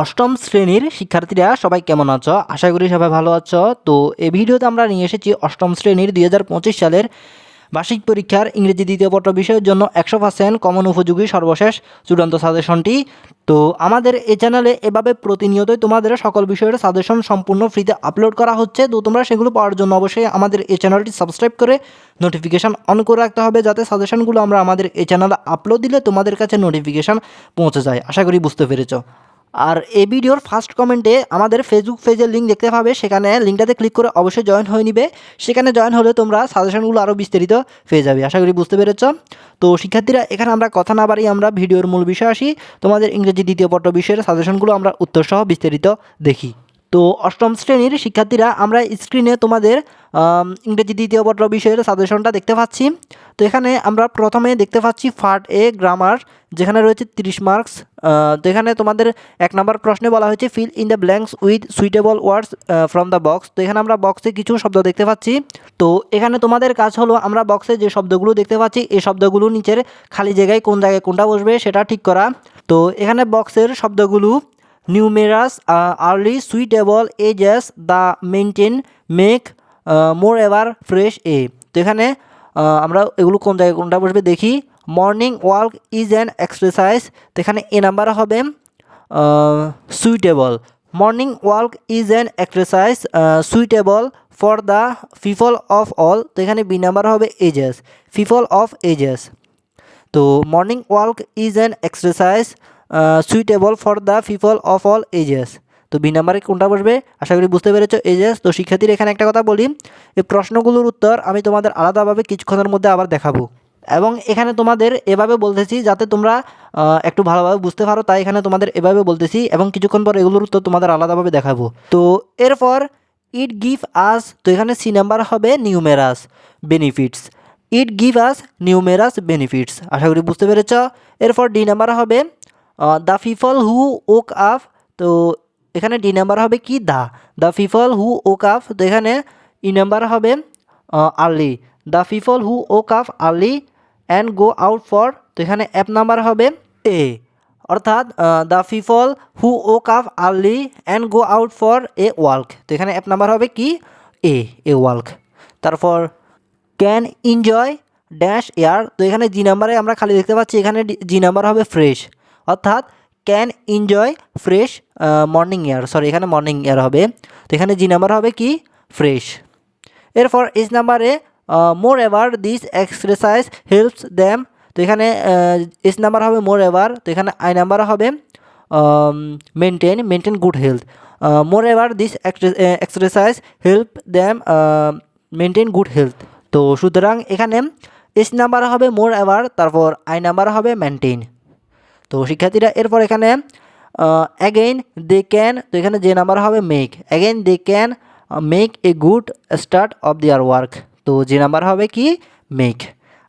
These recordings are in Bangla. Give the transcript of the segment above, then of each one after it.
অষ্টম শ্রেণির শিক্ষার্থীরা, সবাই কেমন আছো? আশা করি সবাই ভালো আছো। তো এই ভিডিওতে আমরা নিয়ে এসেছি অষ্টম শ্রেণির দুই হাজার পঁচিশ সালের বার্ষিক পরীক্ষার ইংরেজি দ্বিতীয় পত্র বিষয়ের জন্য একশো পার্সেন্ট কমন উপযোগী সর্বশেষ চূড়ান্ত সাজেশনটি তো আমাদের এই চ্যানেলে এভাবে প্রতিনিয়তই তোমাদের সকল বিষয়ের সাজেশন সম্পূর্ণ ফ্রিতে আপলোড করা হচ্ছে। তো তোমরা সেগুলো পাওয়ার জন্য অবশ্যই আমাদের এই চ্যানেলটি সাবস্ক্রাইব করে নোটিফিকেশান অন করে রাখতে হবে, যাতে সাজেশনগুলো আমরা আমাদের এই চ্যানেলে আপলোড দিলে তোমাদের কাছে নোটিফিকেশান পৌঁছে যায়। আশা করি বুঝতে পেরেছ। আর এই ভিডিওর ফার্স্ট কমেন্টে আমাদের ফেসবুক পেজের লিঙ্ক দেখতে পাবে। সেখানে লিঙ্কটাতে ক্লিক করে অবশ্যই জয়েন হয়ে নিবে। সেখানে জয়েন হলে তোমরা সাজেশনগুলো আরও বিস্তারিত পেয়ে যাবে। আশা করি বুঝতে পেরেছ। তো শিক্ষার্থীরা, এখানে আমরা কথা না বাড়ি আমরা ভিডিওর মূল বিষয় আসি। তোমাদের ইংরেজি দ্বিতীয় পত্র বিষয়ের সাজেশনগুলো আমরা উত্তরসহ বিস্তারিত দেখি। তো অষ্টম শ্রেণির শিক্ষার্থীরা, আমরা স্ক্রিনে তোমাদের ইংরেজি দ্বিতীয় পত্র বিষয়ের সাজেশনটা দেখতে পাচ্ছি। তো এখানে আমরা প্রথমে দেখতে পাচ্ছি ফার্ট এ গ্রামার যেখানে রয়েছে তিরিশ মার্কস তো এখানে তোমাদের এক নম্বর প্রশ্নে বলা হয়েছে fill in the blanks with suitable words from the box তো এখানে আমরা বক্সে কিছু শব্দ দেখতে পাচ্ছি। তো এখানে তোমাদের কাজ হলো, আমরা বক্সে যে শব্দগুলো দেখতে পাচ্ছি, এই শব্দগুলো নিচের খালি জায়গায় কোন জায়গায় কোনটা বসবে সেটা ঠিক করা। তো এখানে বক্সের শব্দগুলো numerous early suitable ages the maintain make more ever fresh a তো এখানে আহ, আমরা এগুলো কোন জায়গায় কোনটা বসবে দেখি। Morning walk is an exercise তো এখানে এ নাম্বার হবে suitable morning walk is an exercise suitable for the people of all তো এখানে বি নাম্বার হবে এজেস পিপল অফ এজেস তো morning walk is an exercise suitable for the people of all ages তো বি নাম্বারে কোনটা বসবে? আশা করি বুঝতে পেরেছ এজেস তো শিক্ষার্থীর এখানে একটা কথা বলি এই প্রশ্নগুলোর উত্তর আমি তোমাদের আলাদাভাবে কিছুক্ষণের মধ্যে আবার দেখাবো। এবং এখানে তোমাদের এভাবে বলতেছি যাতে তোমরা একটু ভালোভাবে বুঝতে পারো, তাই এখানে তোমাদের এভাবে বলতেছি এবং কিছুক্ষণ পর এগুলোর উত্তর তোমাদের আলাদাভাবে দেখাবো। তো এরপর ইট গিভ আস তো এখানে সি নাম্বার হবে numerous benefits it give us numerous benefits আশা করি বুঝতে পেরেছ। এরপর ডি নাম্বার হবে the people who woke up তো এখানে ডি নাম্বার হবে কি? The the people who woke up তো এখানে ই নাম্বার হবে early the people who woke up early and go out for তো এখানে অ্যাপ নাম্বার হবে এ অর্থাৎ the people who woke up early and go out for a work তো এখানে অ্যাপ নাম্বার হবে কি? এ এ ওয়ার্ক তারপর ক্যান এনজয় ড্যাশ এয়ার তো এখানে জি নাম্বারে আমরা খালি দেখতে পাচ্ছি, এখানে জি নাম্বার হবে ফ্রেশ অর্থাৎ can enjoy fresh morning air sorry এখানে মর্নিং এয়ার হবে। তো এখানে জি নাম্বার হবে কি? ফ্রেশ এরপর এস নাম্বারে more ever this exercise helps them তো এখানে এস নাম্বার হবে মোর এভার তো এখানে আই নাম্বার হবে maintain maintain good health more ever this exercise help them maintain good health তো সুতরাং এখানে এস নাম্বার হবে মোর এভার তারপর আই নাম্বার হবে মেনটেন তো শিক্ষার্থীরা, এরপর এখানে অ্যাগেইন দে ক্যান তো এখানে যে নাম্বার হবে make again they can make a good start of their work তো যে নাম্বার হবে কি? মেক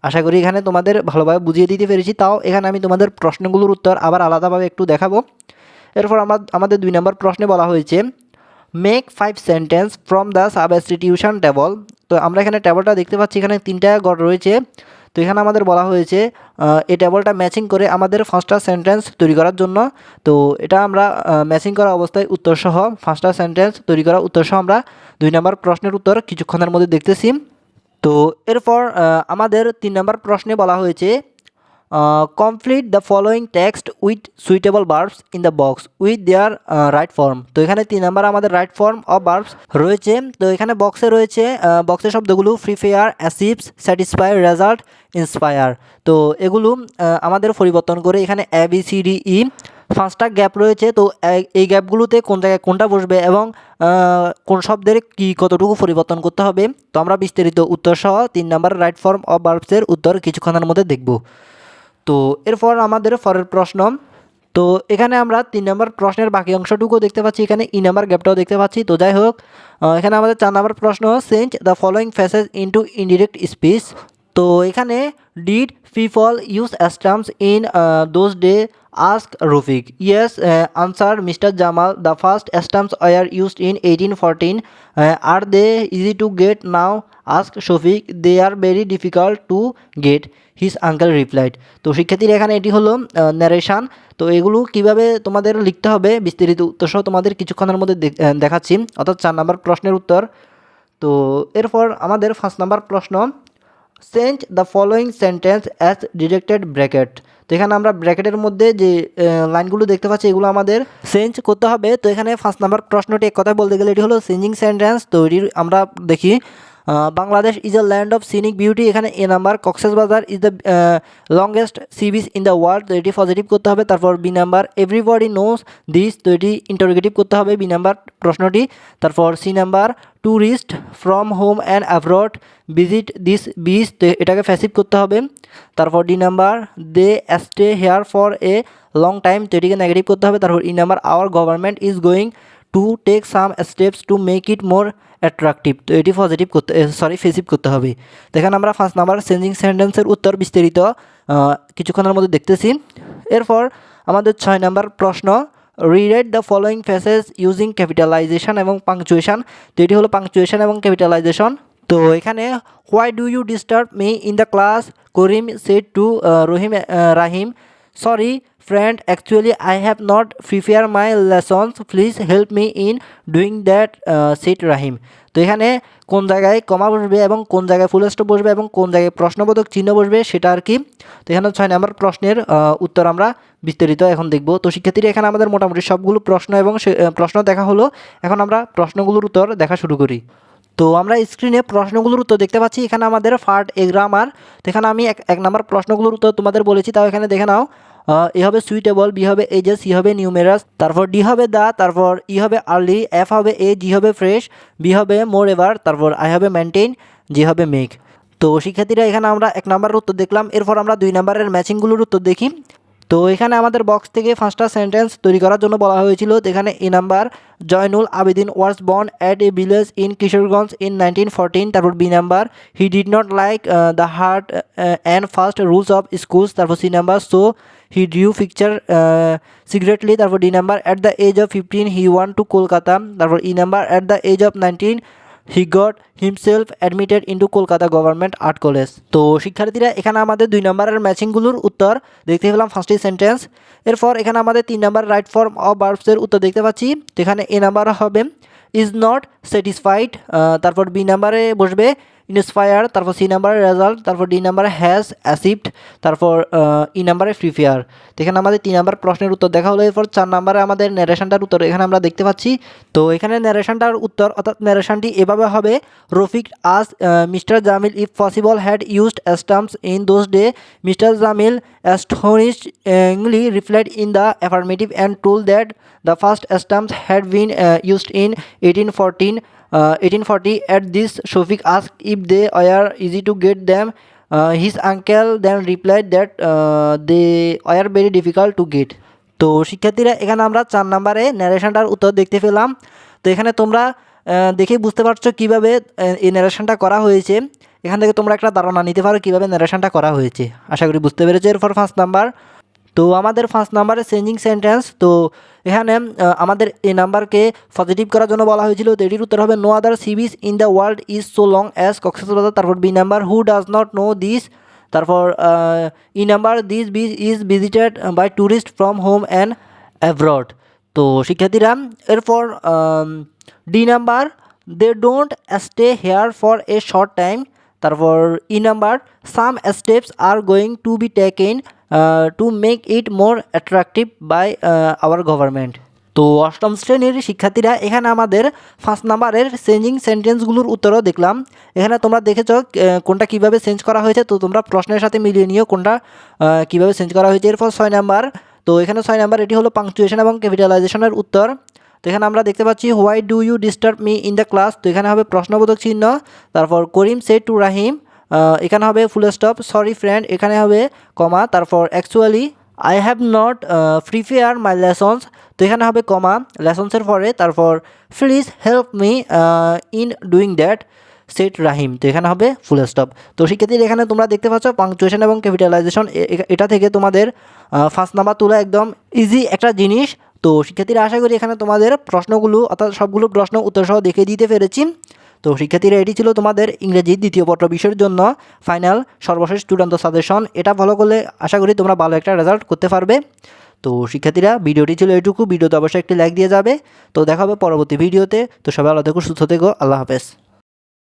আশা করি এখানে তোমাদের ভালোভাবে বুঝিয়ে দিতে পেরেছি। তাও এখানে আমি তোমাদের প্রশ্নগুলোর উত্তর আবার আলাদাভাবে একটু দেখাবো। এরপর আমরা, আমাদের দুই নম্বর প্রশ্নে বলা হয়েছে make five sentence from the substitution table তো আমরা এখানে টেবলটা দেখতে পাচ্ছি। এখানে তিনটা গড় রয়েছে। তো এখানে আমাদের বলা হয়েছে এই টেবলটা ম্যাচিং করে আমাদের ফার্স্টটা সেন্টেন্স তৈরি করার জন্য। তো এটা আমরা ম্যাচিং করা অবস্থায় উত্তরসহ ফার্স্টটা সেন্টেন্স তৈরি করা উত্তরসহ আমরা দুই নম্বর প্রশ্নের উত্তর কিছুক্ষণের মধ্যে দেখতেছি। তো এরপর আমাদের তিন নম্বর প্রশ্নে বলা হয়েছে complete the following text with suitable verbs in the box with their right form তো এখানে তিন নাম্বার আমাদের রাইট ফর্ম অফ বার্বস রয়েছে। তো এখানে বক্সে রয়েছে বক্সের শব্দগুলো ফ্রি ফায়ার অ্যাসিপস স্যাটিসফাই রেজাল্ট ইন্সপায়ার তো এগুলো আমাদের পরিবর্তন করে এখানে A B C D E পাঁচটা গ্যাপ রয়েছে। তো এই- এই গ্যাপগুলোতে কোন জায়গায় কোনটা বসবে এবং কোন শব্দের কি কতটুকু পরিবর্তন করতে হবে। তো আমরা বিস্তারিত উত্তর সহ তিন নাম্বার রাইট ফর্ম অফ বার্বসের উত্তর কিছুক্ষণের মধ্যে দেখব। তো এরপর আমাদের পরের প্রশ্ন। তো এখানে আমরা তিন নম্বর প্রশ্নের বাকি অংশটুকু দেখতে পাচ্ছি, এখানে ই নাম্বার গ্যাপটাও দেখতে পাচ্ছি। তো যাই হোক এখানে আমাদের চার নম্বর প্রশ্ন change the following phrases into indirect speech তো এখানে did people use stamps in those day ask Rafiq yes answer mister Jamal the first stamps were used in eighteen fourteen are they easy to get now ask Shafiq they are very difficult to get his uncle replied তো শিক্ষার্থীরা এখানে এটি হলো ন্যারেশান তো এগুলো কীভাবে তোমাদের লিখতে হবে, বিস্তারিত উত্তর সহ তোমাদের কিছুক্ষণের মধ্যে দেখ- দেখাচ্ছি। অর্থাৎ চার নম্বর প্রশ্নের উত্তর। তো এরপর আমাদের ফার্স্ট নাম্বার প্রশ্ন change the following sentence as directed bracket তো এখানে আমরা ব্র্যাকেটের মধ্যে যে লাইনগুলো দেখতে পাচ্ছি, এগুলো আমাদের চেঞ্জ করতে হবে। তো এখানে ফার্স্ট নাম্বার প্রশ্নটি এক কথায় বলতে গেলে এটি হলো চেঞ্জিং সেন্টেন্স তো এটির আমরা দেখি। Bangladesh is a land of scenic beauty এখানে A number Cox's Bazar is the longest sea beach in the world তো এটি পজিটিভ করতে হবে। তারপর B number everybody knows this তো এটি ইন্টারোগেটিভ করতে হবে বি নাম্বার প্রশ্নটি। তারপর C number tourist from home and abroad visit this beach তো এটাকে ফ্যাসিভ করতে হবে। তারপর D number they stay here for a long time তো এটিকে নেগেটিভ করতে হবে। তারপর E number our government is going to take some steps to make it more attractive তো এটি পজিটিভ করতে সরি ফেসিভ করতে হবে। তো এখানে আমরা ফার্স্ট নাম্বার চেঞ্জিং সেন্টেন্সের উত্তর বিস্তারিত কিছুক্ষণের মধ্যে দেখতেছি। এরপর আমাদের ছয় নাম্বার প্রশ্ন rewrite the following faces using capitalisation এবং পাংচুয়েশন তো এটি হলো পাংচুয়েশন এবং ক্যাপিটালাইজেশন তো এখানে why do you disturb me in the class Karim said to Rahim Rahim sorry friend actually I have not prepare my lessons please help me in doing that said Rahim তো এখানে কোন জায়গায় কমা বসবে এবং কোন জায়গায় ফুল স্টপ বসবে এবং কোন জায়গায় প্রশ্নবোধক চিহ্ন বসবে সেটা আর কি। তো এখানে ছয় নম্বর প্রশ্নের উত্তর আমরা বিস্তারিত এখন দেখব। তো শিক্ষার্থীরা এখানে আমাদের মোটামুটি সবগুলো প্রশ্ন এবং প্রশ্ন দেখা হলো। এখন আমরা প্রশ্নগুলোর উত্তর দেখা শুরু করি। তো আমরা স্ক্রিনে প্রশ্নগুলোর উত্তর দেখতে পাচ্ছি। এখানে আমাদের ফার্ট এ গ্রামার তো এখানে আমি এক এক নম্বর প্রশ্নগুলোর উত্তর তোমাদের বলেছি, তাও এখানে দেখে নাও। এ হবে সুইটেবল বি হবে এজেস সি হবে নিউমেরাস তারপর ডি হবে দা তারপর ই হবে আর্লি এফ হবে এ জি হবে ফ্রেশ বি হবে মোর এভার তারপর আই হবে মেনটেন জি হবে মেক তো শিক্ষার্থীরা, এখানে আমরা এক নম্বরের উত্তর দেখলাম, এরপর আমরা দুই নম্বরের ম্যাচিংগুলোর উত্তর দেখি। তো এখানে আমাদের বক্স থেকে পাঁচটা সেন্টেন্স তৈরি করার জন্য বলা হয়েছিল। এখানে A number Zainul Abedin was born at a village in Kishoreganj in nineteen fourteen তারপর B number he did not like the hard and fast rules of schools তারপর C number so he drew picture secretly তারপর D number at the age of fifteen he went to Kolkata তারপর E number at the age of nineteen he got himself admitted into Kolkata government art college তো শিক্ষার্থীরা, এখানে আমাদের দুই নম্বরের ম্যাচিংগুলোর উত্তর দেখতে পেলাম ফার্স্টই সেন্টেন্স এরপর এখানে আমাদের তিন নম্বর রাইট ফর্ম অফ বার্বসের উত্তর দেখতে পাচ্ছি। তো এখানে এ নাম্বার হবে ইজ নট স্যাটিসফাইড তারপর বি নাম্বারে বসবে ইন্সপায়ার, তারপর সি নাম্বারে রেজাল্ট, তারপর ডি নাম্বারে হ্যাজ অ্যাসিপ্ট, তারপর ই নাম্বারে প্রিফেয়ার তো এখানে আমাদের তিন নাম্বার প্রশ্নের উত্তর দেখা হলো। এরপর চার নাম্বারে আমাদের ন্যারেশনটার উত্তর এখানে আমরা দেখতে পাচ্ছি। তো এখানে ন্যারেশনটার উত্তর, অর্থাৎ ন্যারেশনটি এভাবে হবে, রফিক আস mister Jamil if possible had used stamps in those day mister Jamil astonishingly replied in the affirmative and told that the first stamps had been uh, used in 1814 uh, 1840 at this Shofik asked if they were easy to get them. Uh, his uncle then replied that uh, they were very difficult to get. তো শিক্ষার্থীরা এখানে আমরা চার নাম্বারে ন্যারেশনটার উত্তর দেখতে পেলাম। তো এখানে তোমরা দেখেই বুঝতে পারছ কীভাবে এই ন্যারেশনটা করা হয়েছে। এখান থেকে তোমরা একটা ধারণা নিতে পারো কীভাবে ন্যারেশনটা করা হয়েছে। আশা করি বুঝতে পেরেছ এরপর ফার্স্ট নাম্বার তো আমাদের ফার্স্ট নাম্বারে চেঞ্জিং সেন্টেন্স তো এখানে আমাদের এই নাম্বারকে পজিটিভ করার জন্য বলা হয়েছিল। তো এটির উত্তর হবে no other sea beach in the world is so long as Cox's Bazar তারপর B number who does not know this তারপর E number this beach is visited by tourist from home and abroad তো শিক্ষার্থীরা, এরপর D number they don't stay here for a short time তারপর E number some steps are going to be taken to make it more attractive by our government তো অষ্টম শ্রেণির শিক্ষার্থীরা এখানে আমাদের ফার্স্ট নাম্বারের চেঞ্জিং সেন্টেন্সগুলোর উত্তরও দেখলাম। এখানে তোমরা দেখেছ কোনটা কীভাবে চেঞ্জ করা হয়েছে, তো তোমরা প্রশ্নের সাথে মিলিয়ে নিও কোনটা কীভাবে চেঞ্জ করা হয়েছে। এরপর ছয় নাম্বার তো এখানে ছয় নাম্বার এটি হলো পাংচুয়েশন এবং ক্যাপিটালাইজেশনের উত্তর। তো এখানে আমরা দেখতে পাচ্ছি why do you disturb me in the class তো এখানে হবে প্রশ্নবোধক চিহ্ন, তারপর করিম সে টু রাহিম এখানে হবে ফুল স্টপ সরি ফ্রেন্ড এখানে হবে কমা তারপর actually I have not prepare my lessons তো এখানে হবে কমা লেসন্সের পরে তারপর please help me in doing that set Rahim তো এখানে হবে ফুল স্টপ তো শিক্ষার্থীর এখানে তোমরা দেখতে পাচ্ছ পাংচুয়েশন এবং ক্যাপিটালাইজেশন এটা থেকে তোমাদের ফার্স্ট নাম্বার তোলা একদম ইজি একটা জিনিস। তো শিক্ষার্থীরা আশা করি এখানে তোমাদের প্রশ্নগুলো, অর্থাৎ সবগুলো প্রশ্ন উত্তর সহ দেখে দিতে পেরেছি। তো শিক্ষার্থীরা এটি ছিল তোমাদের ইংরেজি দ্বিতীয় পত্র বিষয়ের জন্য। ফাইনাল সর্বশেষ চূড়ান্ত সাজেশন এটা ফলো করলে আশা করি তোমরা ভালো একটা রেজাল্ট করতে পারবে। তো শিক্ষার্থীরা, ভিডিওটি ছিল এটুকু। ভিডিওতে অবশ্যই একটি লাইক দিয়ে যাবে। তো দেখা হবে পরবর্তী ভিডিওতে। তো সবাই আলাদা সুস্থ থেকো। আল্লাহ হাফেজ।